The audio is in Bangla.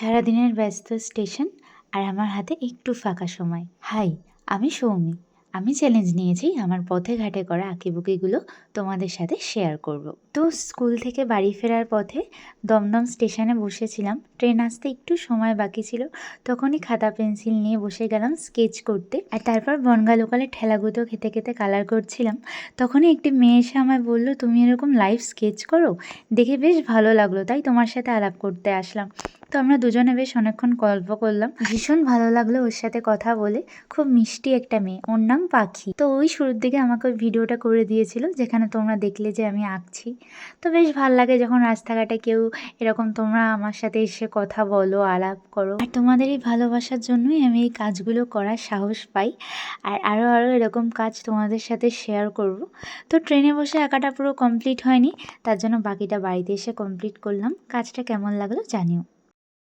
সারাদিনের ব্যস্ত স্টেশন আর আমার হাতে একটু ফাঁকা সময়। হাই, আমি সৌমি। আমি চ্যালেঞ্জ নিয়েছি আমার পথে ঘাটে করা আঁকিবুকিগুলো তোমাদের সাথে শেয়ার করব। তো স্কুল থেকে বাড়ি ফেরার পথে দমদম স্টেশনে বসেছিলাম। ট্রেন আসতে একটু সময় বাকি ছিল। তখনই খাতা পেন্সিল নিয়ে বসে গেলাম স্কেচ করতে। আর তারপর বনগা লোকালে ঠেলাগুতো খেতে খেতে কালার করছিলাম। তখনই একটি মেয়ে এসে আমায় বলল, তুমি এরকম লাইভ স্কেচ করো? দেখে বেশ ভালো লাগল। তাই তোমার সাথে আলাপ করতে আসলাম। তো আমরা দুজনে বেশ অনেকক্ষণ গল্প করলাম। ভীষণ ভালো লাগল ওর সাথে কথা বলে। খুব মিষ্টি একটা মেয়ে। ওর নাম পাখি। তো ওই শুরুর দিকে আমাকে ওই ভিডিওটা করে দিয়েছিল, যেখানে তোমরা দেখলে যে আমি আঁকছি। তো বেশ ভালো লাগে যখন রাস্তাঘাটে কেউ এরকম তোমরা আমার সাথে এসে কথা বলো, আলাপ করো। আর তোমাদের এই ভালোবাসার জন্যই আমি এই কাজগুলো করার সাহস পাই। আর আরও আরও এরকম কাজ তোমাদের সাথে শেয়ার করব। তো ট্রেনে বসে আঁকাটা পুরো কমপ্লিট হয়নি, তার জন্য বাকিটা বাড়িতে এসে কমপ্লিট করলাম। কাজটা কেমন লাগল জানিও।